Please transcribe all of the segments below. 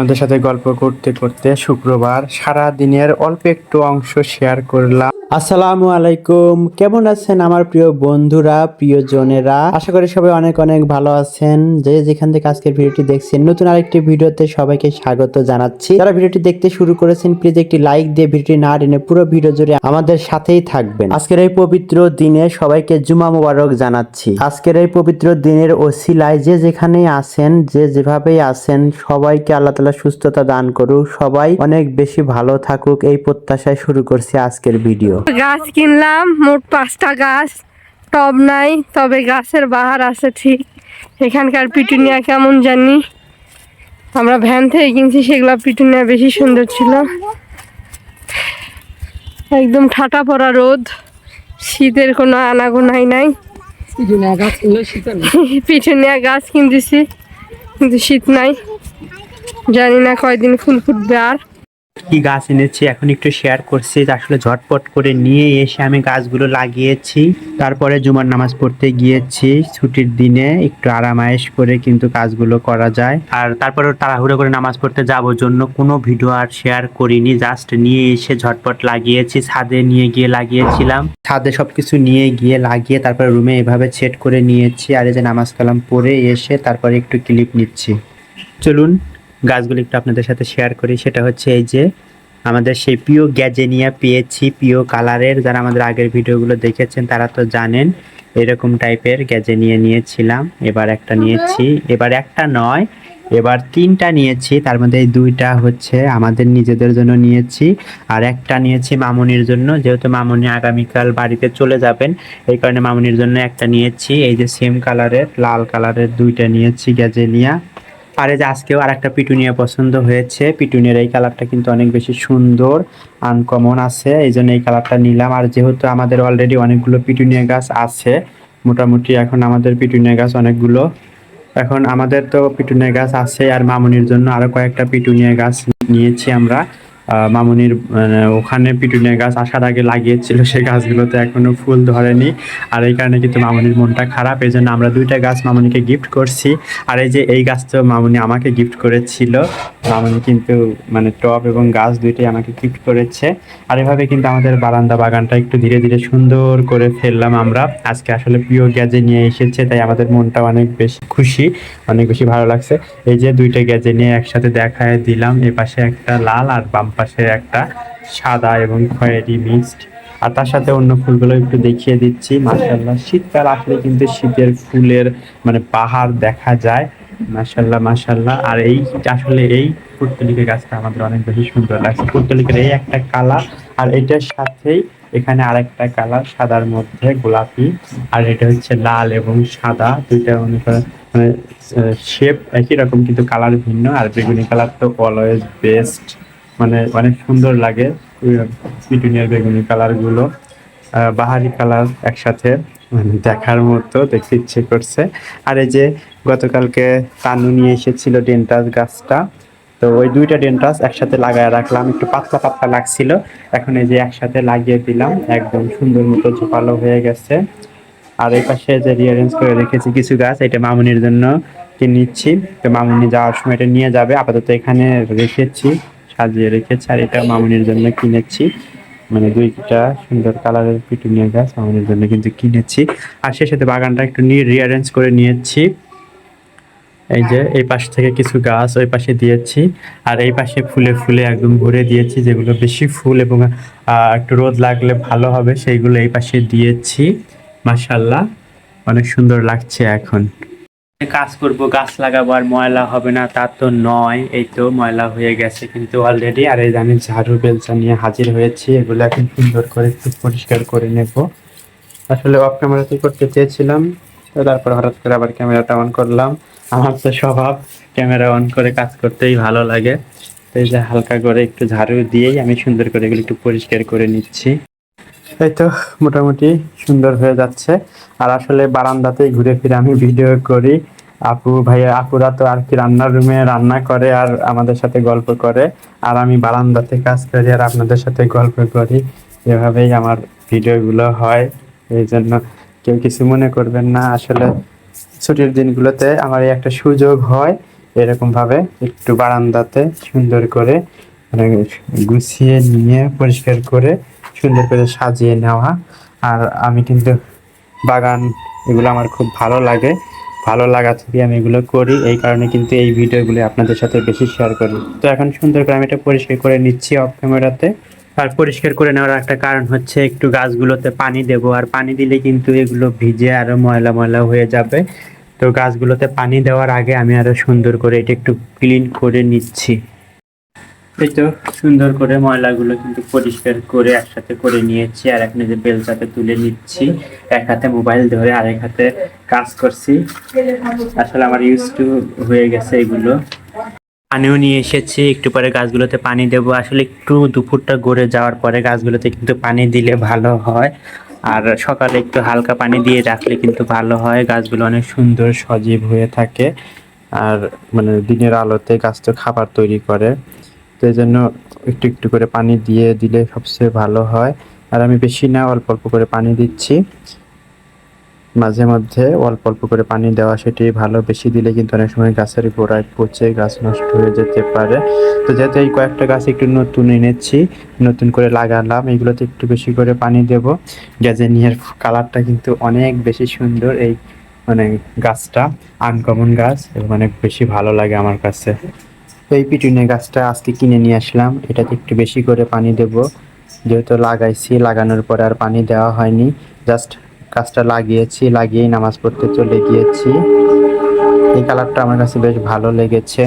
আপনাদের সাথে গল্প করতে করতে শুক্রবার সারা দিনের অল্প একটু অংশ শেয়ার করলাম। আসসালামু আলাইকুম। কেমন আছেন আমার প্রিয় বন্ধুরা, প্রিয়জনেরা? আশা করি সবাই অনেক অনেক ভালো আছেন। যে যেখান থেকে আজকের ভিডিওটি দেখছেন, নতুন আরেকটি ভিডিওতে সবাইকে স্বাগত জানাচ্ছি। যারা ভিডিওটি দেখতে শুরু করেছেন প্লিজ একটি লাইক দিয়ে ভিডিওটি না টেনে পুরো ভিডিও জুড়ে আমাদের সাথেই থাকবেন। আজকের এই পবিত্র দিনে সবাইকে জুমা মোবারক জানাচ্ছি। আজকের এই পবিত্র দিনের ওসিলায় যে যেখানেই আছেন, যে যেভাবেই আছেন, সবাইকে আল্লাহ তালা সুস্থতা দান করুক। সবাই অনেক বেশি ভালো থাকুক, এই প্রত্যাশায় শুরু করছি আজকের ভিডিও। গাছ কিনলাম মোট পাঁচটা গাছ। টব নাই তবে গাছের বাহার আছে ঠিক। এখানকার পিটুনিয়া কেমন জানি? আমরা ভ্যান থেকে কিনছি সেগুলো পিটুনিয়া বেশি সুন্দর ছিল। একদম ঠাটা পড়া রোদ। শীতের কোনো আনাগোনাই নাই। পিটুনিয়া গাছ কিনতেছি কিন্তু শীত নাই। জানি না কয়দিন ফুল ফুটবে আর। কি গাছ এনেছি এখন একটু শেয়ার করছি আসলে ঝটপট করে নিয়ে এসে আমি গাছগুলো লাগিয়েছি। তারপরে জুমার নামাজ পড়তে গিয়েছি, ছুটির দিনে একটু আরামায়েশ করে কিন্তু কাজগুলো করা যায়। আর তারপরে তাড়াহুড়ো করে নামাজ পড়তে যাব জন্য কোনো ভিডিও আর শেয়ার করিনি জাস্ট নিয়ে এসে ঝটপট লাগিয়েছি, ছাদে নিয়ে গিয়ে লাগিয়েছিলাম। ছাদে সবকিছু নিয়ে গিয়ে লাগিয়ে তারপরে রুমে এভাবে সেট করে নিয়েছি, আর এই যে নামাজ কালাম পরে এসে তারপরে একটু ক্লিপ নিচ্ছি। চলুন গাছগুলো একটু আপনাদের সাথে শেয়ার করি। সেটা হচ্ছে এই যে আমাদের সেই প্রিয় গ্যাজেনিয়া পেয়েছি প্রিয় কালারের যারা আমাদের আগের ভিডিওগুলো দেখেছেন তারা তো জানেন এরকম টাইপের গ্যাজেনিয়া নিয়েছিলাম এবার একটা নিয়েছি এবার একটা নয় এবার তিনটা নিয়েছি তার মধ্যে এই দুইটা হচ্ছে আমাদের নিজেদের জন্য নিয়েছি আর একটা নিয়েছি মামুনির জন্য যেহেতু মামুনি আগামীকাল বাড়িতে চলে যাবেন এই কারণে মামুনির জন্য একটা নিয়েছি এই যে সেম কালারের লাল কালারের দুইটা নিয়েছি গ্যাজেনিয়া আর এই যে আজকেও আর একটা পিটুনিয়া পছন্দ হয়েছে। পিটুনিয়ার এই কালারটা কিন্তু অনেক বেশি সুন্দর আনকমন আছে। এই জন্য এই কালারটা নিলাম। আর যেহেতু আমাদের অলরেডি অনেকগুলো পিটুনিয়া গাছ আছে, মোটামুটি এখন আমাদের পিটুনিয়া গাছ অনেকগুলো। এখন আমাদের তো পিটুনিয়া গাছ আছে, আর মামুনির জন্য আরও কয়েকটা পিটুনিয়া গাছ নিয়েছি আমরা। মামুনির মানে, ওখানে পিটুনিয়া গাছ আসার আগে লাগিয়েছিল সেই গাছগুলোতে এখনও ফুল ধরেনি। আর এই কারণে কিন্তু মামুনির মনটা খারাপ এই জন্য আমরা দুইটা গাছ মামুনিকে গিফট করছি। আর এই যে এই গাছ তো মামুনি আমাকে গিফট করেছিল মামুনি কিন্তু মানে টব এবং গাছ দুইটাই আমাকে গিফট করেছে। আর এভাবে কিন্তু আমাদের বারান্দা বাগানটা একটু ধীরে ধীরে সুন্দর করে ফেললাম আমরা। আজকে আসলে প্রিয় গ্যাজে নিয়ে এসেছে তাই আমাদের মনটা অনেক বেশি খুশি অনেক বেশি ভালো লাগছে। এই যে দুইটা গ্যাজে নিয়ে একসাথে দেখায় দিলাম এ পাশে একটা লাল আর বাম পাশে একটা সাদা এবং খয়েরি মিক্সড আর তার সাথে অন্য ফুলগুলো একটু দেখিয়ে দিচ্ছি। মাশাল্লাহ শীতকাল আসলে কিন্তু শীতের ফুলের মানে পাহাড় দেখা যায়। মাশাল্লাহ মাশাল্লাহ আর এই আসলে এই পুর্তলিকের গাছটা আমাদের অনেক বেশি সুন্দর লাগছে। পুর্তলিকের এই একটা কালার, আর এটার সাথেই এখানে আরেকটা কালার, সাদার মধ্যে গোলাপি। আর এটা হচ্ছে লাল এবং সাদা, দুইটা মনে করেন মানে শেপ একই রকম, কিন্তু কালার ভিন্ন। আর বেগুনি কালার তো অলওয়েজ বেস্ট মানে অনেক সুন্দর লাগে পিটুনিয়ার বেগুনি কালারগুলো বাহারি কালার একসাথে মানে দেখার মতো, দেখতে ইচ্ছে করছে। আর এই যে গতকালকে তানু নিয়ে এসেছিল ডেন্টাস গাছটা, তো ওই দুইটা ডেন্টাস একসাথে লাগায় রাখলাম, একটু পাতলা পাতলা লাগছিল। এখন এই যে একসাথে লাগিয়ে দিলাম, একদম সুন্দর মতো ঝোপালো হয়ে গেছে। আর এই পাশে যে রিয়ারেঞ্জ করে রেখেছি কিছু গাছ, এটা মামুনির জন্য নিচ্ছি তো মামুনি যাওয়ার সময় এটা নিয়ে যাবে, আপাতত এখানে রেখেছি। সাজিয়ে রেখেছি আর এটা মামুনির জন্য কিনেছি। মানে দুইটা সুন্দর কালারের পিটুনিয়া গাছ মামুনির জন্য কিন্তু কিনেছি। আর সে সাথে বাগানটা একটু নিয়ে রিয়ারেঞ্জ করে নিয়েছি। এই যে এই পাশ থেকে কিছু গাছ ওই পাশে দিয়েছি। আর এই পাশে ফুলে ফুলে একদম ভরে দিয়েছি, যেগুলো বেশি ফুল এবং একটু রোদ লাগলে ভালো হবে, সেইগুলো এই পাশে দিয়েছি। মাশাল্লাহ অনেক সুন্দর লাগছে এখন। কাজ করব, গাছ লাগাবো আর ময়লা হবে না, তা তো নয়। এই তো ময়লা হয়ে গেছে কিন্তু অলরেডি আর এই আমি ঝাড়ু বেলচা নিয়ে হাজির হয়েছি, এগুলো এখন সুন্দর করে একটু পরিষ্কার করে নেব। আসলে অফ ক্যামেরাতে করতে চেয়েছিলাম তারপর হঠাৎ করে আবার ক্যামেরাটা অন করলাম। আমার তো স্বভাব ক্যামেরা অন করে কাজ করতেই ভালো লাগে। তো এই যে হালকা করে একটু ঝাড়ু দিয়েই আমি সুন্দর করে এগুলো একটু পরিষ্কার করে নিচ্ছি। এই তো মোটামুটি সুন্দর হয়ে যাচ্ছে। আর আসলে বারান্দাতেই ঘুরে ফিরে আমি ভিডিও করি। আপু ভাইয়া, আপুরা তো আর কি রান্নার রুমে রান্না করে আর আমাদের সাথে গল্প করে। আর আমি বারান্দাতে কাজ করি আর আপনাদের সাথে গল্প করি। এভাবেই আমার ভিডিওগুলো হয়। এই জন্য কেউ কিছু মনে করবেন না। আসলে ছুটির দিনগুলোতে আমার এই একটা সুযোগ হয় এরকম ভাবে একটু বারান্দাতে সুন্দর করে মানে গুছিয়ে নিয়ে পরিষ্কার করে সুন্দর করে সাজিয়ে নেওয়া। আর আমি কিন্তু বাগান এগুলো আমার খুব ভালো লাগে। ভালো লাগা থেকে আমি এগুলো করি। এই কারণে কিন্তু এই ভিডিওগুলো আপনাদের সাথে বেশি শেয়ার করি। তো এখন সুন্দর করে আমি এটা পরিষ্কার করে নিচ্ছি অফ ক্যামেরাতে আর পরিষ্কার করে নেওয়ার একটা কারণ হচ্ছে একটু গাছগুলোতে পানি দেবো। আর পানি দিলে কিন্তু এগুলো ভিজে আরও ময়লা ময়লা হয়ে যাবে। তো গাছগুলোতে পানি দেওয়ার আগে আমি আরও সুন্দর করে এটা একটু ক্লিন করে নিচ্ছি। এই তো সুন্দর করে ময়লাগুলো কিন্তু পরিষ্কার করে একসাথে করে নিয়েছি, আর এই যে বেলচাতে তুলে নিচ্ছি। এক হাতে মোবাইল ধরে আরেক হাতে কাজ করছি। আসলে আমার ইউজ টু হয়ে গেছে এগুলো। পানিও নিয়ে এসেছি, একটু পরে গাছগুলোতে পানি দেব। আসলে একটু দুপুরটা গড়ে যাওয়ার পরে গাছগুলোতে কিন্তু পানি দিলে ভালো হয়। আর সকালে একটু হালকা পানি দিয়ে রাখলে কিন্তু ভালো হয়। গাছগুলো অনেক সুন্দর সজীব হয়ে থাকে। আর মানে দিনের আলোতে গাছ তো খাবার তৈরি করে। তো জন্য একটু একটু করে পানি দিয়ে দিলে সবচেয়ে ভালো হয়। আর আমি বেশি না, অল্প অল্প করে পানি দিচ্ছি। মাঝে মধ্যে অল্প অল্প করে পানি দেওয়া সেটি ভালো। বেশি দিলে কিন্তু অনেক সময় গাছের গোড়ায় পচে, গাছ নষ্ট হয়ে যেতে পারে। তো যেহেতু এই কয়েকটা গাছ একটু নতুন এনেছি, নতুন করে লাগালাম, এগুলোতে একটু বেশি করে পানি দেব। গ্যাজেনিয়ার কালারটা কিন্তু অনেক বেশি সুন্দর এই মানে গাছটা, আনকমন গাছ, এবং অনেক বেশি ভালো লাগে আমার কাছে। এই পিটুনিয়া গাছটা আজকে কিনে নিয়ে আসলাম। এটাতে একটু বেশি করে পানি দেব। যেহেতু লাগাইছি, লাগানোর পর আর পানি দেওয়া হয়নি। জাস্ট গাছটা লাগিয়েছি, লাগিয়েই নামাজ পড়তে চলে গিয়েছি। এই কালারটা আমার কাছে বেশ ভালো লেগেছে।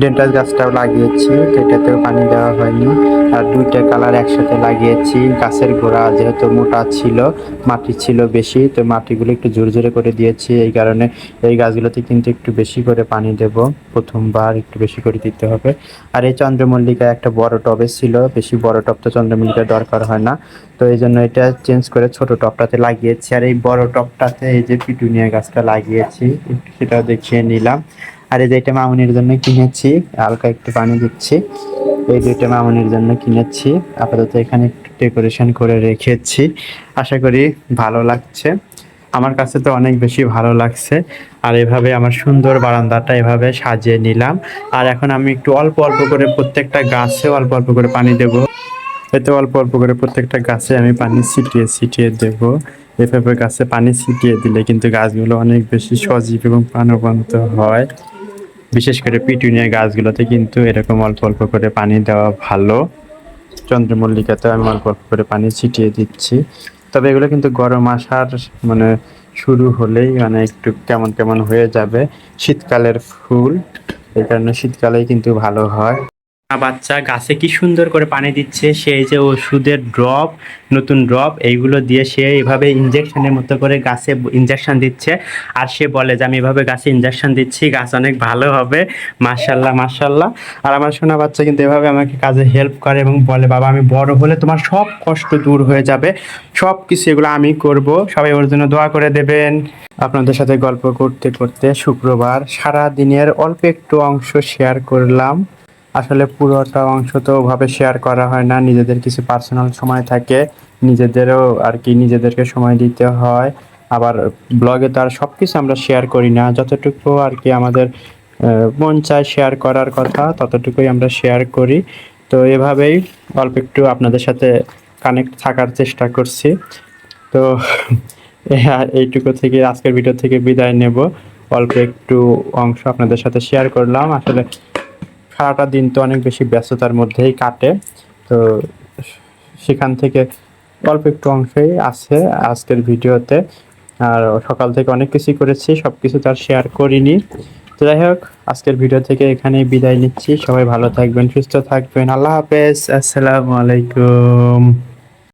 ডেন্টাস গাছটাও লাগিয়েছি এটাতেও পানি দেওয়া হয়নি। আর দুইটা কালার একসাথে লাগিয়েছি। গাছের গোড়া যেহেতু মোটা ছিল, মাটি ছিল বেশি, তো মাটিগুলো একটু জোরে করে দিয়েছি। এই কারণে এই গাছগুলোতে কিন্তু একটু বেশি করে পানি দেব। প্রথমবার একটু বেশি করে দিতে হবে। আর এই চন্দ্রমল্লিকা একটা বড় টবে ছিল। বেশি বড় টব তো চন্দ্রমল্লিকার দরকার হয় না। তো এই জন্য এটা চেঞ্জ করে ছোট টবটাতে লাগিয়েছি। আর এই বড় টবটাতে এই যে পিটুনিয়া গাছটা লাগিয়েছি সেটাও দেখিয়ে নিলাম। আর এই যে এটা মামুনির জন্য কিনেছি, হালকা একটু পানি দিচ্ছি। এই দুইটা মামুনির জন্য কিনেছি, আপাতত এখানে একটু ডেকোরেশন করে রেখেছি। আশা করি ভালো লাগছে। আমার কাছে তো অনেক বেশি ভালো লাগছে। আর এভাবে আমার সুন্দর বারান্দাটা এভাবে সাজিয়ে নিলাম। আর এখন আমি একটু অল্প অল্প করে প্রত্যেকটা গাছে অল্প অল্প করে পানি দেবো। এতে অল্প অল্প করে প্রত্যেকটা গাছে আমি পানি ছিটিয়ে ছিটিয়ে দেব। এভাবে গাছে পানি ছিটিয়ে দিলে কিন্তু গাছগুলো অনেক বেশি সজীব এবং প্রাণবন্ত হয়। বিশেষ করে পিটুনিয়া গাছগুলোতে কিন্তু এরকম অল্প অল্প করে পানি দেওয়া ভালো। চন্দ্রমল্লিকাতে আমি অল্প অল্প করে পানি ছিটিয়ে দিচ্ছি। তবে এগুলো কিন্তু গরম আসার মানে শুরু হলেই মানে একটু কেমন কেমন হয়ে যাবে। শীতকালের ফুল, এই কারণে শীতকালেই কিন্তু ভালো হয়। বাচ্চা গাছে কি সুন্দর করে পানি দিচ্ছে সেই যে ওষুধের ড্রপ নতুন ড্রপ এইগুলো দিয়ে সে এভাবে ইঞ্জেকশনের মতো করে গাছে ইঞ্জেকশন দিচ্ছে। আর সে বলে যে, আমি এভাবে গাছে ইঞ্জেকশন দিচ্ছি, গাছ অনেক ভালো হবে। মার্শাল্লাহ মার্শাল্লাহ আর আমার সোনা বাচ্চা কিন্তু এভাবে আমাকে কাজে হেল্প করে এবং বলে, বাবা, আমি বড় হলে তোমার সব কষ্ট দূর হয়ে যাবে। সব কিছু এগুলো আমি করব। সবাই ওর জন্য দোয়া করে দেবেন। আপনাদের সাথে গল্প করতে করতে শুক্রবার সারা দিনের অল্প একটু অংশ শেয়ার করলাম। আসলে পুরোটা অংশ তো ওভাবে শেয়ার করা হয় না। নিজেদের কিছু পার্সোনাল সময় থাকে, নিজেদেরও আর কি নিজেদেরকে সময় দিতে হয়। আবার ব্লগে তো আর সব কিছু আমরা শেয়ার করি না। যতটুকু আর কি আমাদের মন চায় শেয়ার করার কথা, ততটুকুই আমরা শেয়ার করি। তো এভাবেই অল্প একটু আপনাদের সাথে কানেক্ট থাকার চেষ্টা করছি। তো এইটুকু থেকে, আজকের ভিডিও থেকে বিদায় নেব। অল্প একটু অংশ আপনাদের সাথে শেয়ার করলাম। আসলে সারাটা দিন তো অনেক বেশি ব্যস্ততার মধ্যেই কাটে। তো সেখান থেকে অল্প একটু অংশই আছে আজকের ভিডিওতে। আর সকাল থেকে অনেক কিছুই করেছি সব কিছু তার শেয়ার করিনি। তো যাই হোক, আজকের ভিডিও থেকে এখানে বিদায় নিচ্ছি। সবাই ভালো থাকবেন, সুস্থ থাকবেন। আল্লাহ হাফেজ, আসসালামু আলাইকুম।